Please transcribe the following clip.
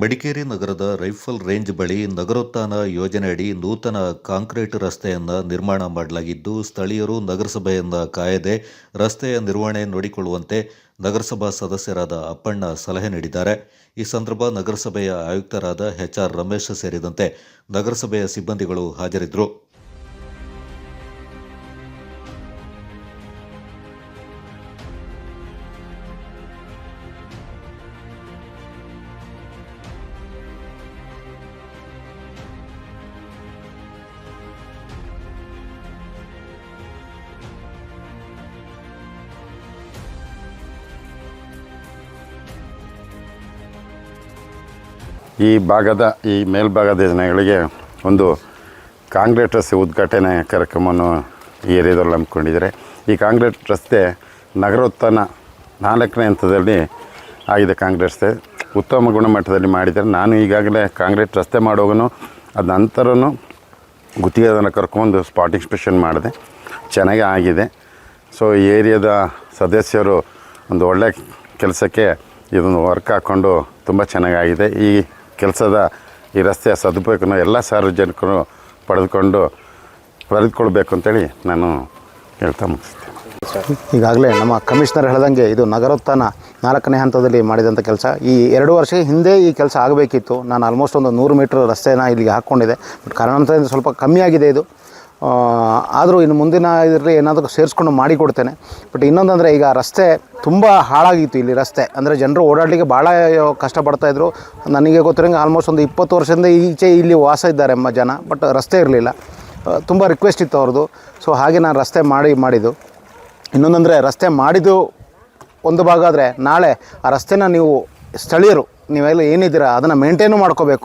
ಮಡಿಕೇರಿ ನಗರದ rifle range ಬಳಿ ನಗರೋತ್ಥಾನ ಯೋಜನೆಯಡಿ ನೂತನ ಕಾಂಕ್ರೀಟ್ ರಸ್ತೆಯನ್ನು ನಿರ್ಮಾಣ ಮಾಡಲಾಗಿದ್ದು, ಸ್ಥಳೀಯರು ನಗರಸಭೆಯನ್ನ ಕಾಯದೆ ರಸ್ತೆಯ ನಿರ್ವಹಣೆ ನೋಡಿಕೊಳ್ಳುವಂತೆ ನಗರಸಭಾ ಸದಸ್ಯರಾದ ಅಪ್ಪಣ್ಣ ಸಲಹೆ ನೀಡಿದ್ದಾರೆ. ಈ ಸಂದರ್ಭ ನಗರಸಭೆಯ ಆಯುಕ್ತರಾದ ಎಚ್ ಆರ್ ರಮೇಶ್ ಸೇರಿದಂತೆ ನಗರಸಭೆಯ ಸಿಬ್ಬಂದಿಗಳು ಹಾಜರಿದ್ದರು. ಈ ಭಾಗದ, ಈ ಮೇಲ್ಭಾಗದ ಜನಗಳಿಗೆ ಒಂದು ಕಾಂಕ್ರೀಟ್ ರಸ್ತೆ ಉದ್ಘಾಟನೆ ಕಾರ್ಯಕ್ರಮವನ್ನು ಈ ಏರಿಯಾದಲ್ಲಿ ಹಮ್ಮಿಕೊಂಡಿದ್ದಾರೆ. ಈ ಕಾಂಕ್ರೀಟ್ ರಸ್ತೆ ನಗರೋತ್ಥಾನ ನಾಲ್ಕನೇ ಹಂತದಲ್ಲಿ ಆಗಿದೆ ಕಾಂಕ್ರೀಟ್ ರಸ್ತೆ. ಉತ್ತಮ ಗುಣಮಟ್ಟದಲ್ಲಿ ಮಾಡಿದ್ದಾರೆ. ನಾನು ಈಗಾಗಲೇ ಕಾಂಕ್ರೀಟ್ ರಸ್ತೆ ಮಾಡುವಾಗೂ ಅದ ನಂತರನೂ ಗುತ್ತಿಗೆದಾರನ ಕರ್ಕೊಂಡು ಸ್ಪಾಟ್ ಇನ್ಸ್ಪೆಕ್ಷನ್ ಮಾಡಿದೆ. ಚೆನ್ನಾಗಿ ಆಗಿದೆ. ಸೊ, ಈ ಏರಿಯಾದ ಸದಸ್ಯರು ಒಂದು ಒಳ್ಳೆ ಕೆಲಸಕ್ಕೆ ಇದೊಂದು ವರ್ಕ್ ಹಾಕ್ಕೊಂಡು ತುಂಬ ಚೆನ್ನಾಗಾಗಿದೆ. ಈ ಕೆಲಸದ ಈ ರಸ್ತೆಯ ಸದುಪಯೋಗನ ಎಲ್ಲ ಸಾರ್ವಜನಿಕರು ಪಡೆದುಕೊಂಡು ಪಡೆದುಕೊಳ್ಬೇಕು ಅಂತೇಳಿ ನಾನು ಹೇಳ್ತಾ ಮುಗಿಸ್ತೀನಿ. ಈಗಾಗಲೇ ನಮ್ಮ ಕಮಿಷನರ್ ಹೇಳ್ದಂಗೆ ಇದು ನಗರೋತ್ಥಾನ ನಾಲ್ಕನೇ ಹಂತದಲ್ಲಿ ಮಾಡಿದಂಥ ಕೆಲಸ. ಈ ಎರಡು ವರ್ಷ ಹಿಂದೆ ಈ ಕೆಲಸ ಆಗಬೇಕಿತ್ತು. ನಾನು ಆಲ್ಮೋಸ್ಟ್ ಒಂದು ನೂರು ಮೀಟ್ರ್ ರಸ್ತೆನ ಇಲ್ಲಿಗೆ ಹಾಕ್ಕೊಂಡಿದೆ ಬಟ್ ಕಾರಣಾಂತರದಿಂದ ಸ್ವಲ್ಪ ಕಮ್ಮಿಯಾಗಿದೆ ಇದು. ಆದರೂ ಇನ್ನು ಮುಂದಿನ ಇದರಲ್ಲಿ ಏನಾದರೂ ಸೇರಿಸ್ಕೊಂಡು ಮಾಡಿಕೊಡ್ತೇನೆ. ಬಟ್ ಇನ್ನೊಂದಂದರೆ ಈಗ ರಸ್ತೆ ತುಂಬ ಹಾಳಾಗಿತ್ತು ಇಲ್ಲಿ ರಸ್ತೆ. ಅಂದರೆ ಜನರು ಓಡಾಡಲಿಕ್ಕೆ ಭಾಳ ಕಷ್ಟಪಡ್ತಾಯಿದ್ರು ನನಗೆ ಗೊತ್ತಿರೋಂಗೆ ಆಲ್ಮೋಸ್ಟ್ ಒಂದು ಇಪ್ಪತ್ತು ವರ್ಷದಿಂದ ಈಚೆ ಇಲ್ಲಿ ವಾಸ ಇದ್ದಾರೆ ಅಮ್ಮ ಜನ. ಬಟ್ ರಸ್ತೆ ಇರಲಿಲ್ಲ. ತುಂಬ ರಿಕ್ವೆಸ್ಟ್ ಇತ್ತು ಅವ್ರದ್ದು. ಸೊ ಹಾಗೆ ನಾನು ರಸ್ತೆ ಮಾಡಿ, ಮಾಡಿದ್ದು. ಇನ್ನೊಂದಂದರೆ ರಸ್ತೆ ಮಾಡಿದ್ದು ಒಂದು ಭಾಗ ಆದರೆ ನಾಳೆ ಆ ರಸ್ತೆನ ನೀವು ಸ್ಥಳೀಯರು, ನೀವೆಲ್ಲ ಏನಿದ್ದೀರಾ ಅದನ್ನು ಮೇಂಟೈನು ಮಾಡ್ಕೋಬೇಕು.